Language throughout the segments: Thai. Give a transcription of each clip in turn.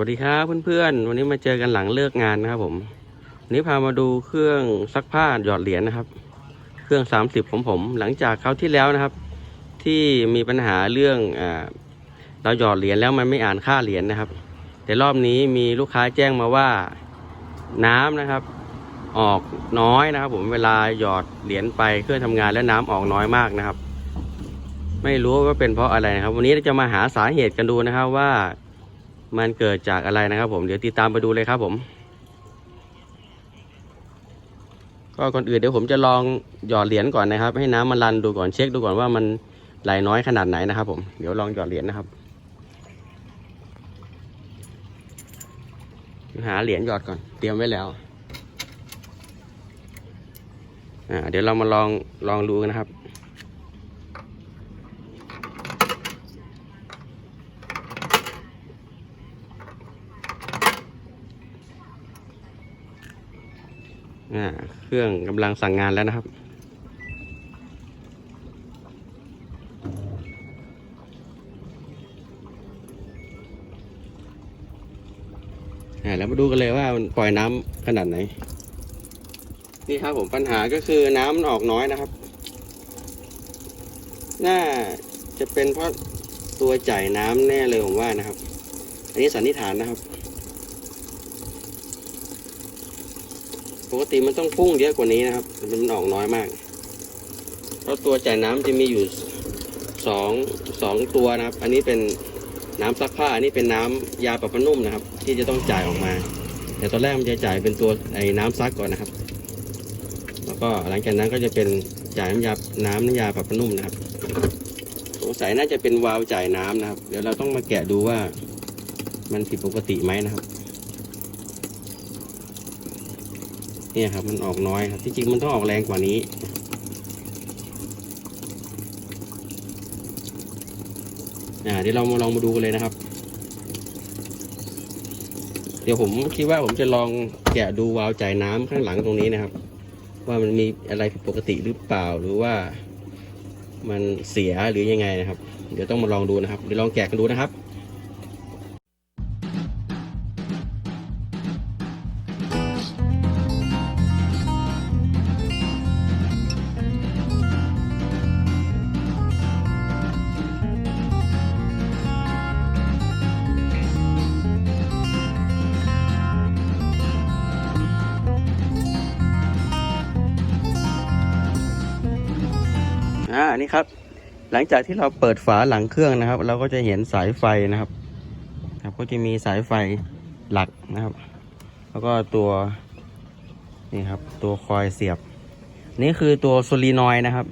วัสดีครับเพื่อนๆ วันนี้มาเจอกันหลังเลิกงานนะครับผมวันนี้พามาดูเครื่องซักผ้าหยอดเหรียญนะครับ เครื่อง 30 ของผมหลังจากคราวที่แล้วนะครับ ที่มีปัญหาเรื่องอเราหยอดเหรียญแล้วมันไม่อ่านค่าเหรียญนะครับ แต่รอบนี้มีลูกค้าแจ้งมาว่าน้ำนะครับ ออกน้อยนะครับ ผมเวลาหยอดเหรียญไปเครื่องทำงานแล้วน้ำออกน้อยมากนะครับ ไม่รู้ว่าเป็นเพราะอะไรนะครับ วันนี้เราจะมาหาสาเหตุกันดูนะครับว่า มันเกิดจากอะไรนะครับผมเดี๋ยวติดตามไปดูเลยครับผม ก็ก่อนอื่นเดี๋ยวผมจะลองหยอดเหรียญก่อนนะครับ ให้น้ำมันรันดูก่อนเช็คดูก่อนว่ามันไหลน้อยขนาดไหนนะครับ ผมเดี๋ยวลองหยอดเหรียญนะครับ หาเหรียญหยอดก่อนเตรียมไว้แล้วอ่าเดี๋ยวเรามาลองลองดูกันนะครับ เครื่องกำลังสั่งงานแล้วนะครับ แล้วมาดูกันเลยว่ามันปล่อยน้ำขนาดไหน นี่ครับผมปัญหาก็คือน้ำมันออกน้อยนะครับ น่าจะเป็นเพราะตัวจ่ายน้ำแน่เลยผมว่านะครับ อันนี้สันนิษฐานนะครับ ปกติมันต้องพุ่งเยอะกว่านี้นะครับ มันออกน้อยมาก เพราะตัวจ่ายน้ำจะมีอยู่สองสองตัวนะครับ อันนี้เป็นน้ำซักผ้า อันนี้เป็นน้ำยาปรับผ้านุ่มนะครับ ที่จะต้องจ่ายออกมา แต่ตอนแรกมันจะจ่ายเป็นตัวไอ้น้ำซักก่อนนะครับ แล้วก็หลังจากนั้นก็จะเป็นจ่ายน้ำยา น้ำน้ำยาปรับผ้านุ่มนะครับ สงสัยน่าจะเป็นวาล์วจ่ายน้ำนะครับ เดี๋ยวเราต้องมาแกะดูว่ามันผิดปกติไหมนะครับ เนี่ยครับมันออกน้อยครับที่จริงมันต้องออกแรงกว่านี้อ่าเดี๋ยวเรามาลองมาดูกันเลยนะครับ เดี๋ยวผมคิดว่าผมจะลองแกะดูวาล์วจ่ายน้ำข้างหลังตรงนี้นะครับ ว่ามันมีอะไรผิดปกติหรือเปล่าหรือว่า มันเสียหรือยังไงนะครับ เดี๋ยวต้องมาลองดูนะครับเดี๋ยวลองแกะกันดูนะครับ นนี้ครับ หลังจากที่เราเปิดฝาหลังเครื่องนะครับ เราก็จะเห็นสายไฟนะครับครับก็จะมีสายไฟหลักนะครับ แล้วก็ตัวนี่ครับ ตัวคอยเสียบ นี่คือตัวโซลีนอยนะครับ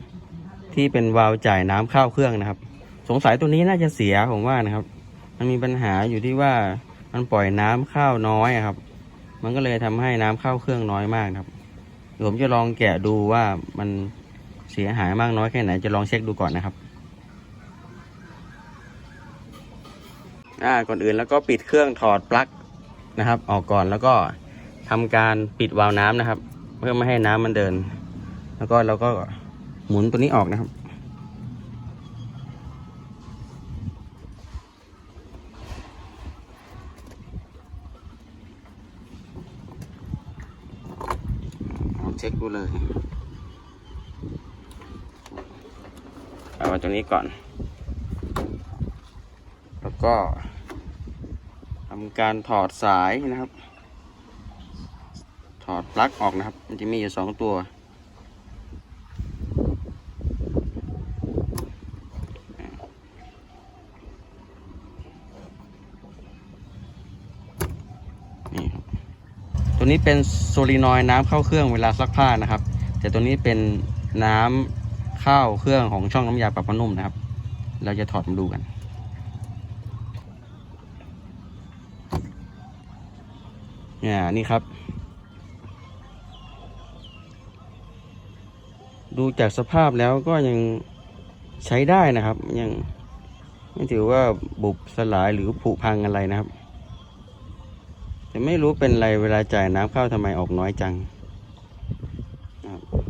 ที่เป็นวาล์วจ่ายน้ำเข้าเครื่องนะครับ สงสัยตัวนี้น่าจะเสียผมว่านะครับ มันมีปัญหาอยู่ที่ว่ามันปล่อยน้ำเข้าน้อยครับ มันก็เลยทำให้น้ำเข้าเครื่องน้อยมากครับเดี๋ยวผมจะลองแกะดูว่ามัน เสียหายมากน้อยแค่ไหนจะลองเช็คดูก่อนนะครับอ่าก่อนอื่นแล้วก็ปิดเครื่องถอดปลั๊กนะครับ ออกก่อนแล้วก็ทำการปิดวาล์วน้ำนะครับ เพื่อไม่ให้น้ำมันเดิน แล้วก็เราก็หมุนตัวนี้ออกนะครับลองเช็คดูเลยเอามา ตรงนี้ก่อน แล้วก็ทำการถอดสายนะครับ ถอดปลั๊กออกนะครับ มันจะมีอยู่สองตัวนี่ตัวนี้เป็นโซลีนอยน้ำเข้าเครื่องเวลาซักผ้านะครับ แต่ตัวนี้เป็นน้ำ ข้าเครื่องของช่องน้ำยาปรับผ้านุ่มนะครับ เราจะถอดมาดูกัน เนี่ยนี่ครับ ดูจากสภาพแล้วก็ยังใช้ได้นะครับ ยังไม่ถือว่าบุบสลายหรือผุพังอะไรนะครับ แต่ไม่รู้เป็นไรเวลาจ่ายน้ำเข้าทำไมออกน้อยจังครับ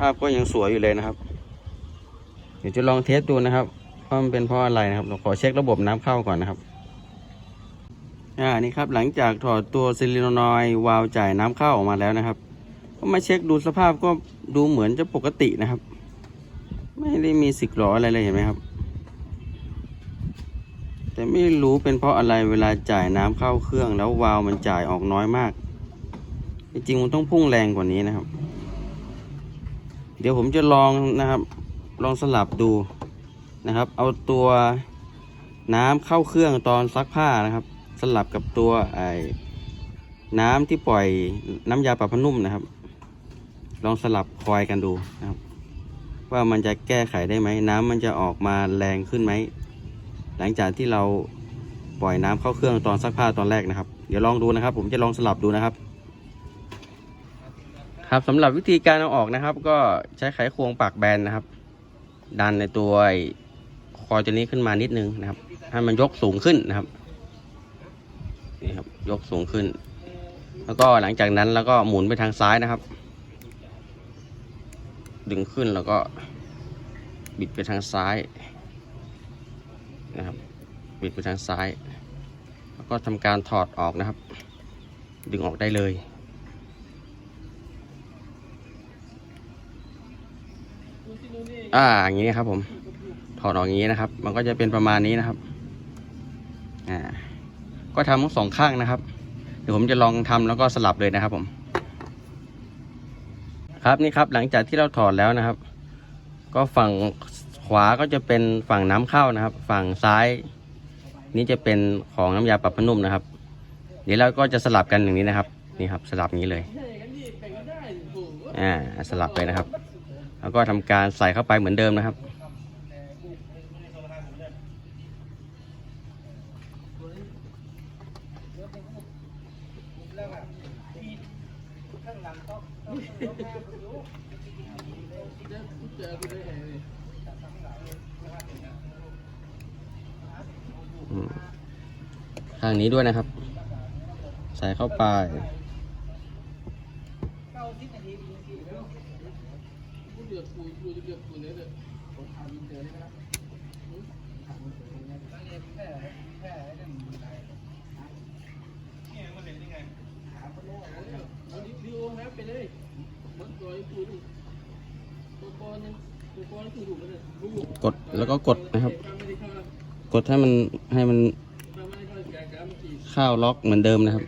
ภาพก็ยังสวยอยู่เลยนะครับ เดี๋ยวจะลองเทสดูนะครับว่ามันเป็นเพราะอะไรนะครับเราขอเช็คระบบน้ำเข้าก่อนนะครับอ่านี่ครับหลังจากถอดตัวซิลิโนนอยวาล์วจ่ายน้ำเข้าออกมาแล้วนะครับ ก็มาเช็คดูสภาพก็ดูเหมือนจะปกตินะครับ ไม่ได้มีสิกหรออะไรเลยเห็นไหมครับ แต่ไม่รู้เป็นเพราะอะไรเวลาจ่ายน้ำเข้าเครื่องแล้ววาล์วมันจ่ายออกน้อยมากจริงๆมันต้องพุ่งแรงกว่านี้นะครับ เดี๋ยวผมจะลองนะครับ ลองสลับดูนะครับ เอาตัวน้ำเข้าเครื่องตอนซักผ้านะครับ สลับกับตัวไอ้น้ำที่ปล่อยน้ำยาปรับผ้านุ่มนะครับ ลองสลับคอยกันดูนะครับ ว่ามันจะแก้ไขได้ไหมน้ำมันจะออกมาแรงขึ้นไหมหลังจากที่เราปล่อยน้ำเข้าเครื่องตอนซักผ้าตอนแรกนะครับ เดี๋ยวลองดูนะครับ ผมจะลองสลับดูนะครับ ครับสำหรับวิธีการเอาออกนะครับ ก็ใช้ไขควงปากแบนนะครับ ดันในตัวคอยตัวนี้ขึ้นมานิดนึงนะครับ ให้มันยกสูงขึ้นนะครับนี่ครับยกสูงขึ้น แล้วก็หลังจากนั้นแล้วก็หมุนไปทางซ้ายนะครับ ดึงขึ้นแล้วก็บิดไปทางซ้ายนะครับบิดไปทางซ้าย แล้วก็ทำการถอดออกนะครับ ดึงออกได้เลย อ่าอย่างนี้ครับ ผม ถอดออกอย่างนี้นะครับ มันก็จะเป็นประมาณนี้นะครับ อ่า ก็ทำทั้งสองข้างนะครับ เดี๋ยวผมจะลองทำแล้วก็สลับเลยนะครับ ผม ครับนี่ครับ หลังจากที่เราถอดแล้วนะครับ ก็ฝั่งขวาก็จะเป็นฝั่งน้ำเข้านะครับ ฝั่งซ้าย นี่จะเป็นของน้ำยาปรับผ้านุ่มนะครับ เดี๋ยวเราก็จะสลับกันอย่างนี้นะครับ นี่ครับ สลับอย่างนี้เลย อ่า สลับเลยนะครับ แล้วก็ทำการใส่เข้าไปเหมือนเดิมนะครับอืมข้างนี้ด้วยนะครับ ใส่เข้าไป กดแล้วก็กดนะครับ กดให้มันให้มันข้าวล็อกเหมือนเดิมนะครับ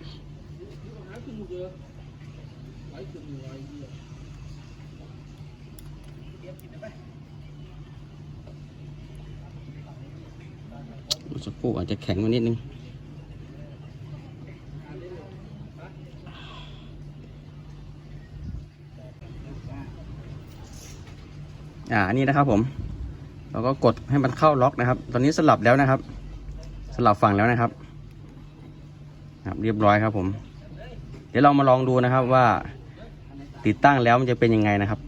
สักครู่อาจจะแข็งมานิดนึงอ่านี่นะครับผม เราก็กดให้มันเข้าล็อกนะครับ ตอนนี้สลับแล้วนะครับ สลับฝั่งแล้วนะครับ ครับเรียบร้อยครับผม เดี๋ยวเรามาลองดูนะครับว่าติดตั้งแล้วมันจะเป็นยังไงนะครับ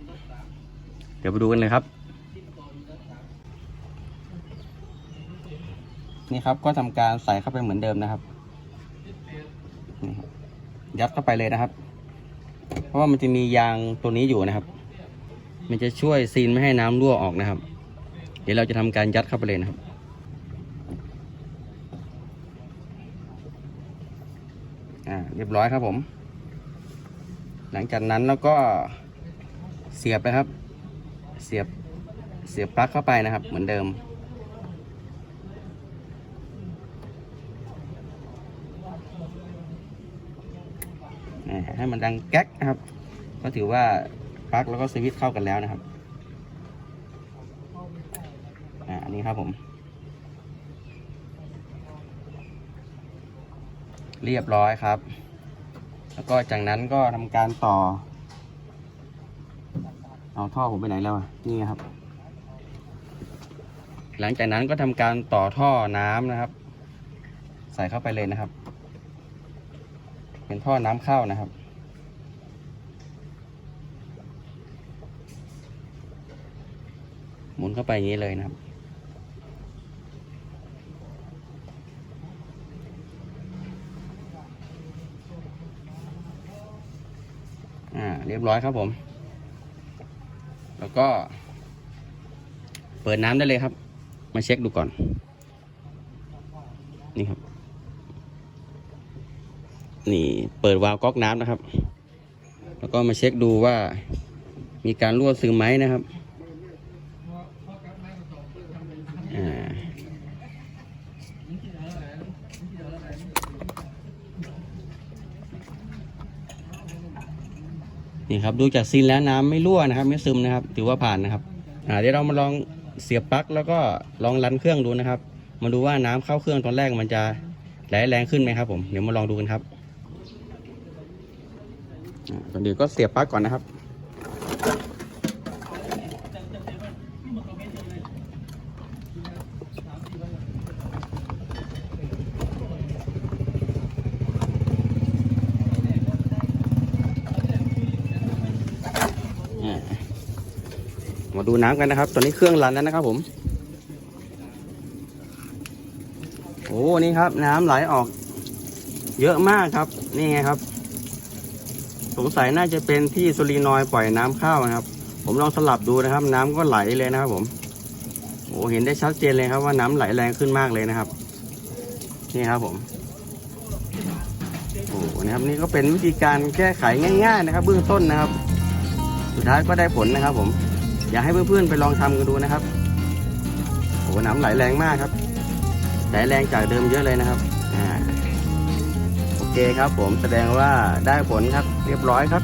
ดี๋ยวไปดูกันเลยครับ นี่ครับก็ทำการใส่เข้าไปเหมือนเดิมนะครับนี่ครับยัดเข้าไปเลยนะครับ เพราะว่ามันจะมียางตัวนี้อยู่นะครับ มันจะช่วยซีนไม่ให้น้ำรั่วออกนะครับ เดี๋ยวเราจะทำการยัดเข้าไปเลยนะครับอ่าเรียบร้อยครับผม หลังจากนั้นแล้วก็เสียบไปครับ เสียบเสียบปลั๊กเข้าไปนะครับ เหมือนเดิม ให้มันดังแก๊กนะครับ ก็ถือว่าปลั๊กแล้วก็สวิตช์เข้ากันแล้วนะครับอันนี้ครับผม เรียบร้อยครับ แล้วก็จากนั้นก็ทำการต่อ เอาท่อผมไปไหนแล้วอะนี่ครับ หลังจากนั้นก็ทำการต่อท่อน้ำนะครับ ใส่เข้าไปเลยนะครับ เป็นท่อน้ำเข้านะครับหมุนเข้าไปอย่างนี้เลยนะครับ อ่า เรียบร้อยครับผม แล้วก็ เปิดน้ำได้เลยครับ มาเช็คดูก่อน นี่ครับ นี่ เปิดวาล์วก๊อกน้ำนะครับ แล้วก็มาเช็คดูว่ามีการรั่วซึมไหมนะครับ นี่ครับดูจากซีนแล้วน้ำไม่รั่วนะครับ ไม่ซึมนะครับ ถือว่าผ่านนะครับอ่าเดี๋ยวเรามาลองเสียบปลั๊กแล้วก็ลองรันเครื่องดูนะครับ มาดูว่าน้ำเข้าเครื่องตอนแรกมันจะไหลแรงขึ้นไหมครับผมเดี๋ยวมาลองดูกันครับอ่าตอนนี้ก็เสียบปลั๊กก่อนนะครับ มาดูน้ำกันนะครับ ตอนนี้เครื่องรันแล้วนะครับผม โอ้นี่ครับ น้ำไหลออก เยอะมากครับ นี่ไงครับ สงสัยน่าจะเป็นที่โซลีนอยปล่อยน้ำเข้านะครับ ผมลองสลับดูนะครับ น้ำก็ไหลเลยนะครับผมโอ้เห็นได้ชัดเจนเลยครับว่าน้ำไหลแรงขึ้นมากเลยนะครับ นี่ครับผมโอ้นะครับนี่ก็เป็นวิธีการแก้ไขง่าย ๆ นะครับ เบื้องต้นนะครับ สุดท้ายก็ได้ผลนะครับผม อยากให้เพื่อนๆไปลองทำกันดูนะครับโอ้น้ำไหลแรงมากครับไหลแรงจากเดิมเยอะเลยนะครับอ่าโอเคครับผมแสดงว่าได้ผลครับเรียบร้อยครับ